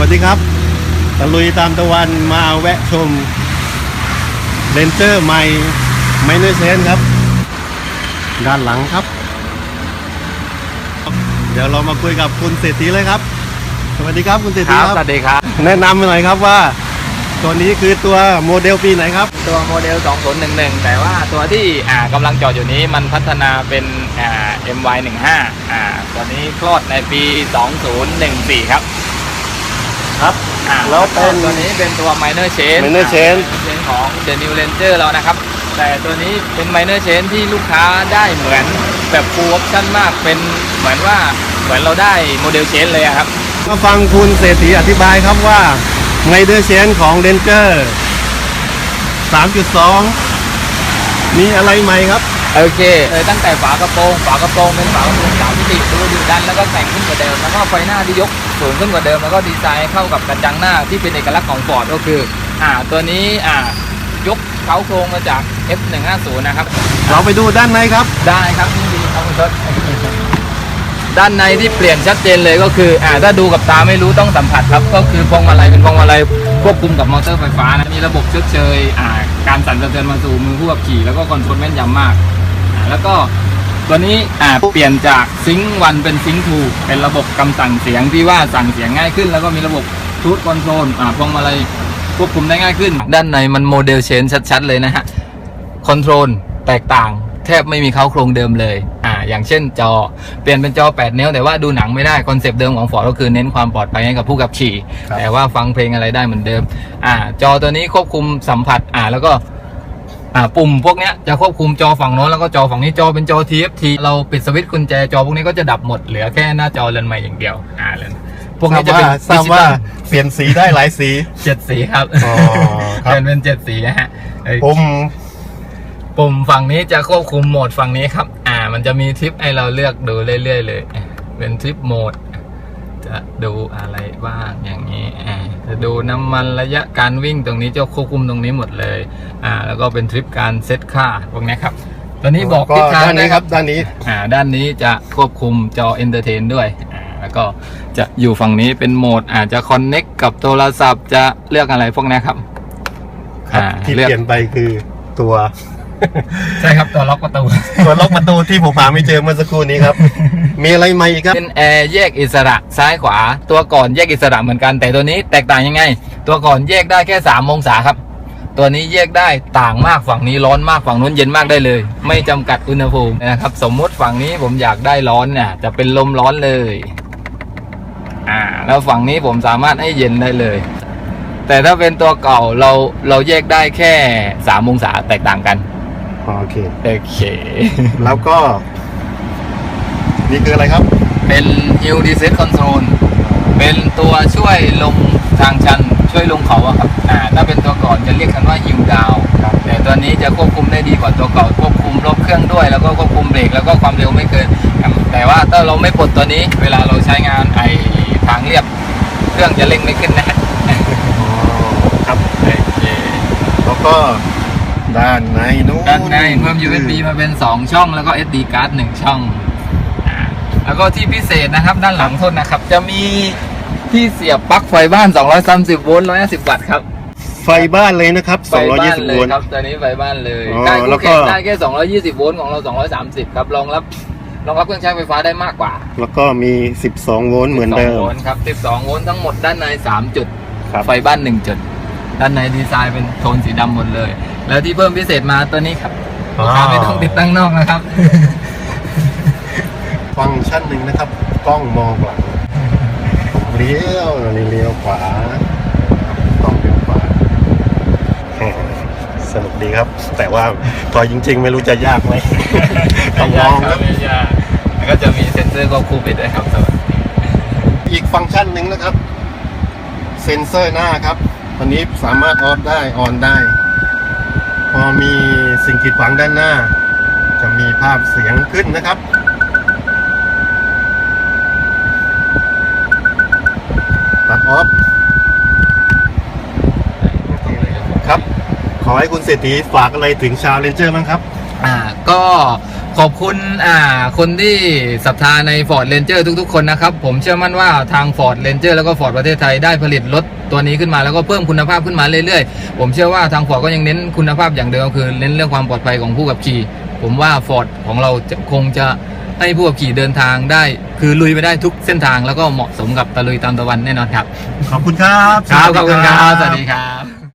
วัสดีครับตะลุยตามตะวันมาแวะชมเลนเจอร์ใหม่ไมเนอร์เซนครับ ด้านหลังครับ เดี๋ยวเรามาคุยกับคุณเศรษฐีเลยครับ สวัสดีครับคุณเศรษคฐีรับคสรับวัสดีครับ แนะนำมาหน่อยครับว่า ตัวนี้คือตัวโมเดลปีไหนครับ ตัวโมเดล 2011 แต่ว่าตัวที่อ่ากำลังจอดอยู่นี้มันพัฒนาเป็นอ่า MY15 อ่าตัวนี้คลอดในปี 2014 ครับ ครับ อ่าแล้วเป็นตัวนี้เป็นตัว Minor Change Minor Change อ่า Minor Change ของ The New Ranger เรานะครับ แต่ตัวนี้เป็น Minor Change ที่ลูกค้าได้เหมือนแบบ full option มากเป็นเหมือนว่าเหมือนเราได้โมเดล Change เลยอะครับ มาฟังคุณเศรษฐีอธิบายครับว่าไมเนอร์เซนของเลนเจอร์3.2 มีอะไรใหม่ครับ โอเคเลยตั้งแต่ฝากระโปรง ฝากระโปรงเป็นฝากระโปรงสามมิติดูดุดันแล้วก็แต่งขึ้นกว่าเดิมแล้วก็ไฟหน้าที่ยก สูงขึ้นกว่าเดิมแล้วก็ดีไซน์เข้ากับกระจังหน้าที่เป็นเอกลักษณ์ของฟอร์ดก็คือ อ่า ตัวนี้อ่ายกเขาโครงมาจาก F150 นะครับ เราไปดูด้านในครับ ได้ครับยินดีครับคุณทศด้านในที่เปลี่ยนชัดเจนเลยก็คือ อ่า ถ้าดูกับตาไม่รู้ต้องสัมผัสครับ ก็คือพวงมาลัยเป็นพวงมาลัยควบคุมกับมอเตอร์ไฟฟ้านะ มีระบบชดเชย อ่า การสั่นสะเทือนมาสู่มือผู้ขับขี่ แล้วก็คอนโทรลแม่นยำมาก อ่า แล้วก็ ตัวนี้อ่าเปลี่ยนจากซิงค์วันเป็นซิงค์ทูเป็นระบบคำสั่งเสียงที่ว่าสั่งเสียงง่ายขึ้น แล้วก็มีระบบทูตคอนโทรลอ่าพวงมาลัยควบคุมได้ง่ายขึ้น ด้านในมันโมเดลเชนชัดๆเลยนะฮะคอนโทรลแตกต่างแทบไม่มีเขาโครงเดิมเลย อ่า อย่างเช่นจอ เปลี่ยนเป็นจอ 8 นิ้วแต่ว่าดูหนังไม่ได้ คอนเซปต์เดิมของฟอร์ดก็คือเน้นความปลอดภัยให้กับผู้ขับขี่ แต่ว่าฟังเพลงอะไรได้เหมือนเดิม อ่า จอตัวนี้ควบคุมสัมผัส อ่า แล้วก็ อ่าปุ่มพวกเนี้ยจะควบคุมจอฝั่งโน้นแล้วก็จอฝั่งนี้จอเป็นจอ TFT เราปิดสวิตช์กุญแจจอพวกนี้ก็จะดับหมดเหลือแค่หน้าจอเลนส์ใหม่อย่างเดียวอ่าเลนส์พวกนี้จะเป็นทราบว่าเปลี่ยนสีได้หลายสีเจ็ดสีครับอ๋อครับเป็นเป็นเจ็ดสีนะฮะเอ้ยผมปุ่มฝั่งนี้จะควบคุมโหมดฝั่งนี้ครับ อ่า มันจะมีทริปให้เราเลือกดูเรื่อยๆเลย เป็นทริปโหมด จะดูอะไรบ้างอย่างนี้อ่าจะดูน้ำมันระยะการวิ่งตรงนี้จะควบคุมตรงนี้หมดเลยอ่าแล้วก็เป็นทริปการเซตค่าพวกนี้ครับตัวนี้บอกทิศทางด้านนี้ได้ครับด้านนี้อ่าด้านนี้จะควบคุมจอเอนเตอร์เทนด้วยอ่าแล้วก็จะอยู่ฝั่งนี้เป็นโหมดอาจจะคอนเน็กกับโทรศัพท์จะเลือกอะไรพวกนี้ครับครับอ่าที่เลือกเปลี่ยนไปคือตัว ใช่ครับตัวล็อกประตูตัวล็อกประตูที่ผมหาไม่เจอเมื่อสักครู่นี้ครับ มีอะไรใหม่อีกครับ เป็นแอร์แยกอิสระซ้ายขวา ตัวก่อนแยกอิสระเหมือนกัน แต่ตัวนี้แตกต่างยังไง ตัวก่อนแยกได้แค่3องศาครับ ตัวนี้แยกได้ต่างมากฝั่งนี้ร้อนมากฝั่งนู้นเย็นมากได้เลย ไม่จำกัดอุณหภูมินะครับ สมมุติฝั่งนี้ผมอยากได้ร้อนเนี่ยจะเป็นลมร้อนเลย อ่า แล้วฝั่งนี้ผมสามารถให้เย็นได้เลย แต่ถ้าเป็นตัวเก่าเราเราแยกได้แค่3องศาแตกต่างกัน โอเค โอเค แล้วก็ นี่คืออะไรครับ เป็น Hill Descent Control เป็นตัวช่วยลงทางชัน ช่วยลงเขาอะครับอ่าถ้าเป็นตัวก่อนจะเรียกกันว่า Hill Down ครับแต่ตัวนี้จะควบคุมได้ดีกว่าตัวเก่าควบคุมรอบเครื่องด้วย แล้วก็ควบคุมเบรกแล้วก็ความเร็วไม่เกินครับแต่ว่าถ้าเราไม่ปลดตัวนี้ เวลาเราใช้งานไอทางเรียบ เครื่องจะเร่งไม่ขึ้นนะฮะครับโอเคแล้วก็ ด้านในนู้นด้านในเพิ่ม USB มาเป็น 2 ช่องแล้วก็ SD card 1 ช่องอ่าแล้วก็ที่พิเศษนะครับด้านหลังโทษนะครับ จะมีที่เสียบปลั๊กไฟบ้าน 230 โวลต์ 150 วัตต์ครับไฟบ้านเลยนะครับไฟบ้าน220เลโวยลต์ครับ ตัวนี้ไฟบ้านเลยอ๋อได้แล้คู่วก็แข่งได้แค่ 220 โวลต์ของเรา 230 ครับรองรับรองรับเครื่องใช้ไฟฟ้าได้มากกว่า แล้วก็มี 12 โวลต์เหมือนเดิ12มโวลต์ครับ 12 โวลต์ทั้งหมดด้านใน 3 จุดครับไฟบ้าน 1 จุด ด้านในดีไซน์เป็นโทนสีดำหมดเลย แล้วที่เพิ่มพิเศษมาตัวนี้ครับลูกค้าไม่ต้องติดตั้งนอกนะครับ ฟังก์ชันหนึ่งนะครับ กล้องมองหลังเลี้ยวนี่เลี้ยวขวากล้องเลี้ยวขวาแหม่สนุกดีครับ แต่ว่าพอจริง ๆ ไม่รู้จะยากไหมต้องลองครับไม่ยากแล้วก็จะมีเซ็นเซอร์ควบคุมไปด้วยครับสวัสดีอีกฟังก์ชันหนึ่งนะครับ เซ็นเซอร์หน้าครับ ตอนนี้สามารถออฟได้ออนได้พ อมีสิ่งกีดขวางด้านหน้า จะมีภาพเสียงขึ้นนะครับ ตัดออฟครับ ขอให้คุณเศรษฐีฝากอะไรถึงชาวเรนเจอร์บ้างครับ อ่าก็ ขอบคุณอ่าคนที่ศรัทธาใน Ford Ranger ทุกๆ คนนะครับ ผมเชื่อมั่นว่าทาง Ford Ranger แล้วก็ Ford ประเทศไทยได้ผลิตรถตัวนี้ขึ้นมาแล้วก็เพิ่มคุณภาพขึ้นมาเรื่อยๆ ผมเชื่อว่าทาง Ford ก็ยังเน้นคุณภาพอย่างเดิมก็คือเน้นเรื่องความปลอดภัยของผู้ขับขี่ ผมว่า Ford ของเราจะคงจะให้ผู้ขับขี่เดินทางได้ คือลุยไปได้ทุกเส้นทางแล้วก็เหมาะสมกับตะลุยตามตะวันแน่นอนครับ ขอบคุณครับ ครับสขวัอบสดีคุณครับ สวัสดีครับ